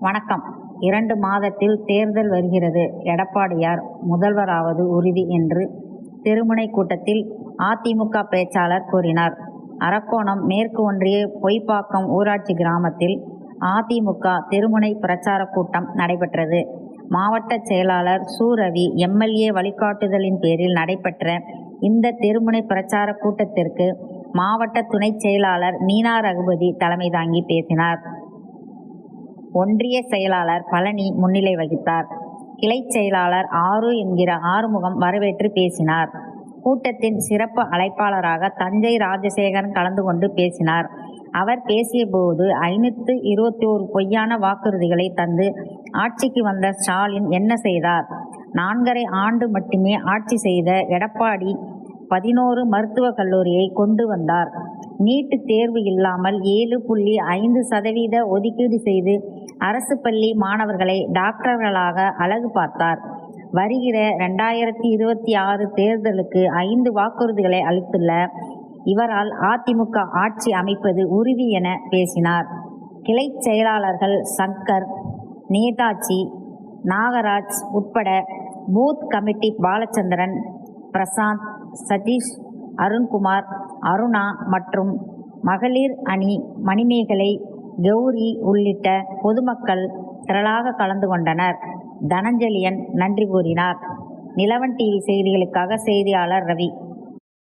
வணக்கம். இரண்டு மாதத்தில் தேர்தல் வருகிறது. எடப்பாடியார் முதல்வராவது உறுதி என்று திருமுனை கூட்டத்தில் அதிமுக பேச்சாளர் கூறினார். அரக்கோணம் மேற்கு ஒன்றிய பொய்ப்பாக்கம் ஊராட்சி கிராமத்தில் அதிமுக திருமுனை பிரச்சார கூட்டம் நடைபெற்றது. மாவட்ட செயலாளர் சூரவி எம்எல்ஏ வழிகாட்டுதலின் பேரில் நடைபெற்ற இந்த திருமுனை பிரச்சார கூட்டத்திற்கு மாவட்ட துணைச் செயலாளர் மீனா ரகுபதி தலைமை தாங்கி பேசினார். ஒன்றிய செயலாளர் பழனி முன்னிலை வகித்தார். கிளை செயலாளர் ஆறு என்கிற ஆறுமுகம் வரவேற்று பேசினார். கூட்டத்தின் சிறப்பு அழைப்பாளராக தஞ்சை ராஜசேகரன் கலந்து கொண்டு பேசினார். அவர் பேசியபோது ஐநூற்று இருபத்தி ஓரு பொய்யான வாக்குறுதிகளை தந்து ஆட்சிக்கு வந்த ஸ்டாலின் என்ன செய்தார்? நான்கரை ஆண்டு மட்டுமே ஆட்சி செய்த எடப்பாடி பதினோரு மருத்துவக் கல்லூரியை கொண்டு வந்தார். நீட்டு தேர்வு இல்லாமல் ஏழு புள்ளி ஐந்து சதவீத ஒதுக்கீடு செய்து அரசு பள்ளி மாணவர்களை டாக்டர்களாக அழகு பார்த்தார். வருகிற ரெண்டாயிரத்தி இருபத்தி ஆறு தேர்தலுக்கு ஐந்து வாக்குறுதிகளை அளித்துள்ள இவரால் அதிமுக ஆட்சி அமைப்பது உறுதி என பேசினார். கிளை செயலாளர்கள் சங்கர் நேதாஜி நாகராஜ் உட்பட பூத் கமிட்டி பாலச்சந்திரன் பிரசாந்த் சதீஷ் அருண்குமார் அருணா மற்றும் மகளிர் அணி மணிமேகலை கௌரி உள்ளிட்ட பொதுமக்கள் திரளாக கலந்து கொண்டனர். தனஞ்சலியன் நன்றி கூறினார். நிலவன் டிவி செய்திகளுக்காக செய்தியாளர் ரவி.